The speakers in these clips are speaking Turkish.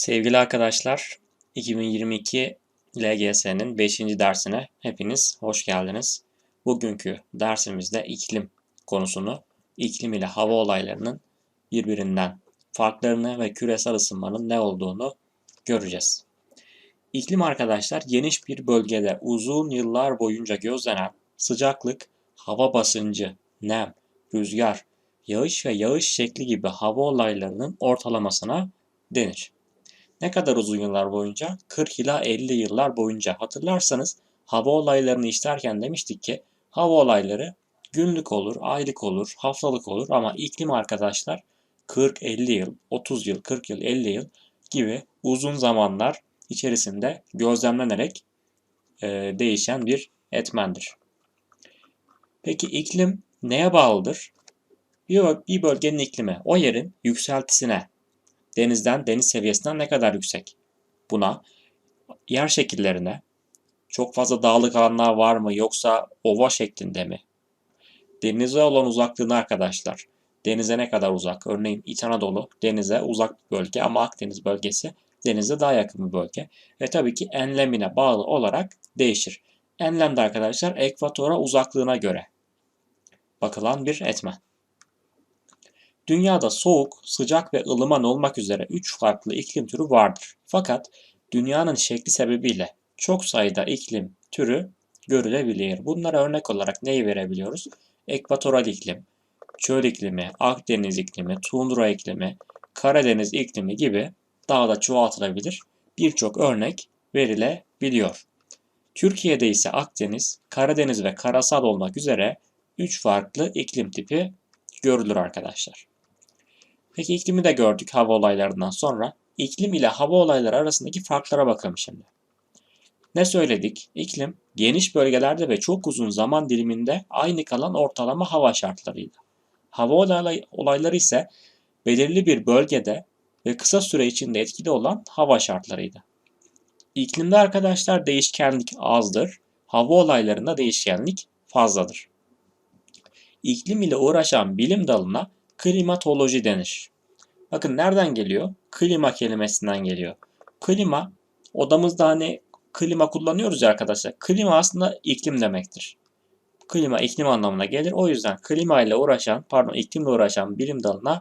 Sevgili arkadaşlar, 2022 LGS'nin 5. dersine hepiniz hoş geldiniz. Bugünkü dersimizde iklim konusunu, iklim ile hava olaylarının birbirinden farklarını ve küresel ısınmanın ne olduğunu göreceğiz. İklim arkadaşlar geniş bir bölgede uzun yıllar boyunca gözlenen sıcaklık, hava basıncı, nem, rüzgar, yağış ve yağış şekli gibi hava olaylarının ortalamasına denir. Ne kadar uzun yıllar boyunca? 40 ila 50 yıllar boyunca. Hatırlarsanız hava olaylarını işlerken demiştik ki hava olayları günlük olur, aylık olur, haftalık olur ama iklim arkadaşlar 40-50 yıl, 30 yıl, 40 yıl, 50 yıl gibi uzun zamanlar içerisinde gözlemlenerek e, değişen bir etmendir. Peki iklim neye bağlıdır? Bir bölgenin iklimi o yerin yükseltisine, denizden, deniz seviyesinden ne kadar yüksek? Buna yer şekillerine, çok fazla dağlık alanlar var mı yoksa ova şeklinde mi? Denize olan uzaklığını arkadaşlar, denize ne kadar uzak? Örneğin İç Anadolu denize uzak bir bölge ama Akdeniz bölgesi denize daha yakın bir bölge. Ve tabii ki enlemine bağlı olarak değişir. Enlem de arkadaşlar ekvatora uzaklığına göre bakılan bir etmen. Dünyada soğuk, sıcak ve ılıman olmak üzere 3 farklı iklim türü vardır. Fakat dünyanın şekli sebebiyle çok sayıda iklim türü görülebilir. Bunlara örnek olarak neyi verebiliyoruz? Ekvatoral iklim, çöl iklimi, Akdeniz iklimi, tundra iklimi, Karadeniz iklimi gibi daha da çoğaltılabilir birçok örnek verilebiliyor. Türkiye'de ise Akdeniz, Karadeniz ve karasal olmak üzere 3 farklı iklim tipi görülür arkadaşlar. Peki iklimi de gördük hava olaylarından sonra. İklim ile hava olayları arasındaki farklara bakalım şimdi. Ne söyledik? İklim geniş bölgelerde ve çok uzun zaman diliminde aynı kalan ortalama hava şartlarıydı. Hava olayları ise belirli bir bölgede ve kısa süre içinde etkili olan hava şartlarıydı. İklimde arkadaşlar değişkenlik azdır, hava olaylarında değişkenlik fazladır. İklim ile uğraşan bilim dalına klimatoloji denir. Bakın nereden geliyor? Klima kelimesinden geliyor. Klima odamızda hani klima kullanıyoruz ya arkadaşlar. Klima aslında iklim demektir. Klima iklim anlamına gelir. O yüzden klima ile uğraşan, pardon iklimle uğraşan bilim dalına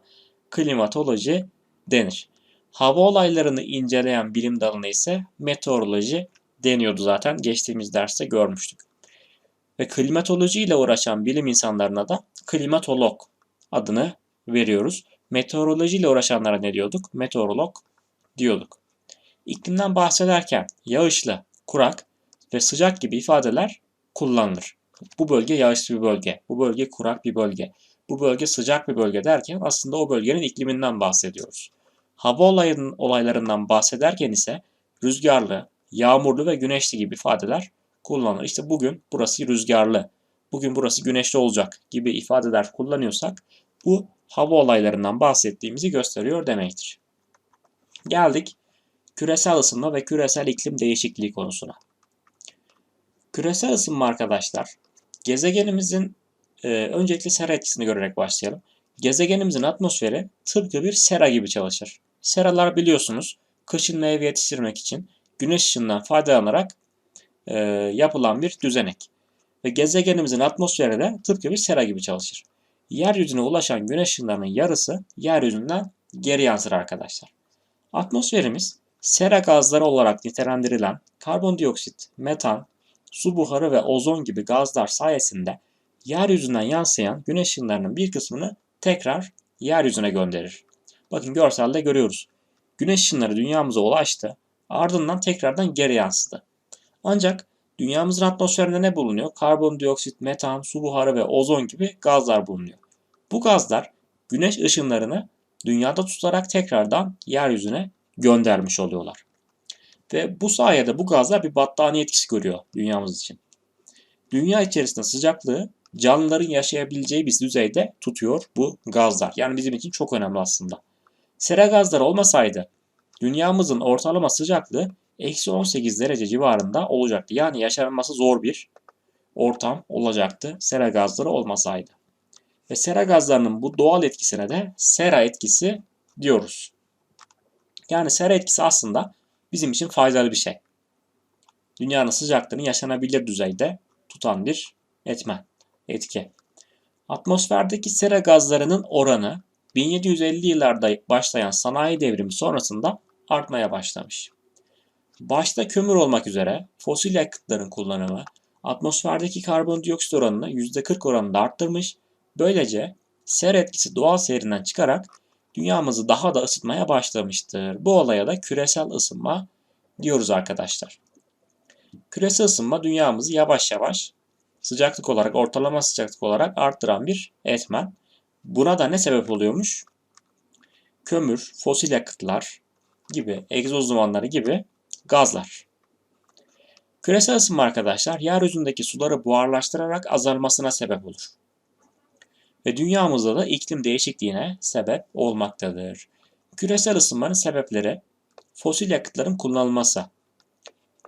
klimatoloji denir. Hava olaylarını inceleyen bilim dalına ise meteoroloji deniyordu zaten. Geçtiğimiz derste görmüştük. Ve klimatoloji ile uğraşan bilim insanlarına da klimatolog adını veriyoruz. Meteoroloji ile uğraşanlara ne diyorduk? Meteorolog diyorduk. İklimden bahsederken yağışlı, kurak ve sıcak gibi ifadeler kullanılır. Bu bölge yağışlı bir bölge, bu bölge kurak bir bölge, bu bölge sıcak bir bölge derken aslında o bölgenin ikliminden bahsediyoruz. Hava olayının, olaylarından bahsederken ise rüzgarlı, yağmurlu ve güneşli gibi ifadeler kullanılır. İşte bugün burası rüzgarlı, bugün burası güneşli olacak gibi ifadeler kullanıyorsak bu hava olaylarından bahsettiğimizi gösteriyor demektir. Geldik küresel ısınma ve küresel iklim değişikliği konusuna. Küresel ısınma arkadaşlar, gezegenimizin e, öncelikle sera etkisini görerek başlayalım. Gezegenimizin atmosferi tıpkı bir sera gibi çalışır. Seralar biliyorsunuz kışın meyve yetiştirmek için güneş ışığından faydalanarak e, yapılan bir düzenek. Ve gezegenimizin atmosferi de tıpkı bir sera gibi çalışır yeryüzüne ulaşan güneş ışınlarının yarısı yeryüzünden geri yansır arkadaşlar. Atmosferimiz sera gazları olarak nitelendirilen karbondioksit, metan, su buharı ve ozon gibi gazlar sayesinde yeryüzünden yansıyan güneş ışınlarının bir kısmını tekrar yeryüzüne gönderir. Bakın görselde görüyoruz. Güneş ışınları dünyamıza ulaştı, ardından tekrardan geri yansıdı. Ancak Dünyamızın atmosferinde ne bulunuyor? Karbondioksit, metan, su buharı ve ozon gibi gazlar bulunuyor. Bu gazlar güneş ışınlarını dünyada tutarak tekrardan yeryüzüne göndermiş oluyorlar. Ve bu sayede bu gazlar bir battaniye etkisi görüyor dünyamız için. Dünya içerisinde sıcaklığı canlıların yaşayabileceği bir düzeyde tutuyor bu gazlar. Yani bizim için çok önemli aslında. Sera gazları olmasaydı dünyamızın ortalama sıcaklığı eksi 18 derece civarında olacaktı. Yani yaşanması zor bir ortam olacaktı sera gazları olmasaydı. Ve sera gazlarının bu doğal etkisine de sera etkisi diyoruz. Yani sera etkisi aslında bizim için faydalı bir şey. Dünyanın sıcaklığını yaşanabilir düzeyde tutan bir etmen, etki. Atmosferdeki sera gazlarının oranı 1750 yıllarda başlayan sanayi devrimi sonrasında artmaya başlamış. Başta kömür olmak üzere fosil yakıtların kullanımı atmosferdeki karbondioksit oranını %40 oranında arttırmış. Böylece ser etkisi doğal seyrinden çıkarak dünyamızı daha da ısıtmaya başlamıştır. Bu olaya da küresel ısınma diyoruz arkadaşlar. Küresel ısınma dünyamızı yavaş yavaş sıcaklık olarak, ortalama sıcaklık olarak arttıran bir etmen. Buna da ne sebep oluyormuş? Kömür, fosil yakıtlar gibi, egzoz dumanları gibi gazlar. Küresel ısınma arkadaşlar yeryüzündeki suları buharlaştırarak azalmasına sebep olur. Ve dünyamızda da iklim değişikliğine sebep olmaktadır. Küresel ısınmanın sebepleri fosil yakıtların kullanılması,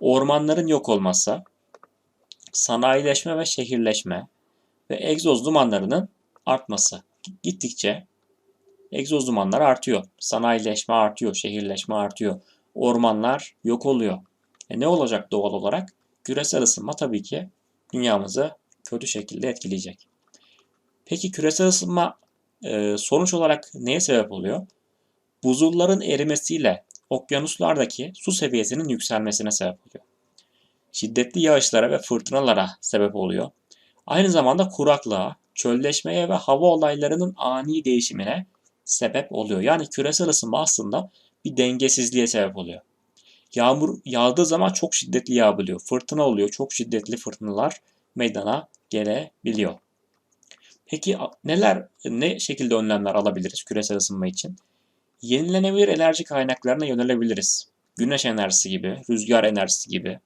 ormanların yok olması, sanayileşme ve şehirleşme ve egzoz dumanlarının artması. Gittikçe egzoz dumanları artıyor. Sanayileşme artıyor, şehirleşme artıyor. Ormanlar yok oluyor. E ne olacak doğal olarak? Küresel ısınma tabii ki dünyamızı kötü şekilde etkileyecek. Peki küresel ısınma e, sonuç olarak neye sebep oluyor? Buzulların erimesiyle okyanuslardaki su seviyesinin yükselmesine sebep oluyor. Şiddetli yağışlara ve fırtınalara sebep oluyor. Aynı zamanda kuraklığa, çölleşmeye ve hava olaylarının ani değişimine sebep oluyor. Yani küresel ısınma aslında bir dengesizliğe sebep oluyor. Yağmur yağdığı zaman çok şiddetli yağabiliyor. Fırtına oluyor. Çok şiddetli fırtınalar meydana gelebiliyor. Peki neler, ne şekilde önlemler alabiliriz küresel ısınma için? Yenilenebilir enerji kaynaklarına yönelebiliriz. Güneş enerjisi gibi, rüzgar enerjisi gibi.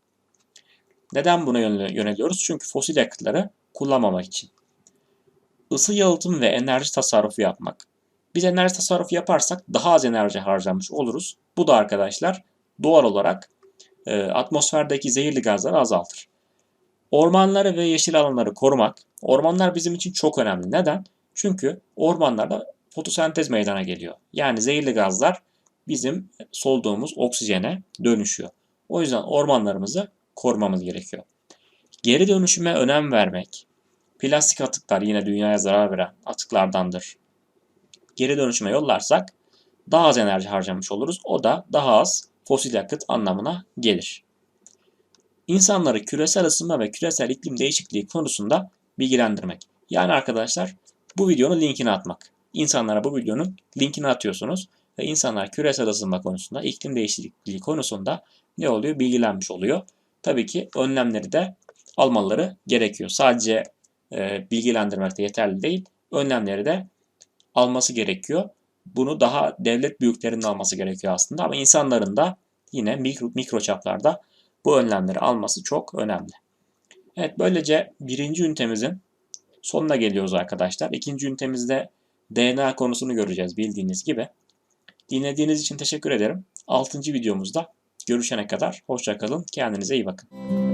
Neden buna yöneliyoruz? Çünkü fosil yakıtları kullanmamak için. Isı yalıtım ve enerji tasarrufu yapmak. Biz enerji tasarrufu yaparsak daha az enerji harcamış oluruz. Bu da arkadaşlar doğal olarak e, atmosferdeki zehirli gazları azaltır. Ormanları ve yeşil alanları korumak. Ormanlar bizim için çok önemli. Neden? Çünkü ormanlarda fotosentez meydana geliyor. Yani zehirli gazlar bizim solduğumuz oksijene dönüşüyor. O yüzden ormanlarımızı korumamız gerekiyor. Geri dönüşüme önem vermek. Plastik atıklar yine dünyaya zarar veren atıklardandır. Geri dönüşüme yollarsak daha az enerji harcamış oluruz. O da daha az fosil yakıt anlamına gelir. İnsanları küresel ısınma ve küresel iklim değişikliği konusunda bilgilendirmek. Yani arkadaşlar bu videonun linkini atmak. İnsanlara bu videonun linkini atıyorsunuz ve insanlar küresel ısınma konusunda, iklim değişikliği konusunda ne oluyor? Bilgilenmiş oluyor. Tabii ki önlemleri de almaları gerekiyor. Sadece e, bilgilendirmek de yeterli değil. Önlemleri de alması gerekiyor. Bunu daha devlet büyüklerinin alması gerekiyor aslında ama insanların da yine mikro, mikro çaplarda bu önlemleri alması çok önemli. Evet böylece birinci ünitemizin sonuna geliyoruz arkadaşlar. İkinci ünitemizde DNA konusunu göreceğiz bildiğiniz gibi. Dinlediğiniz için teşekkür ederim. Altıncı videomuzda görüşene kadar hoşçakalın. Kendinize iyi bakın.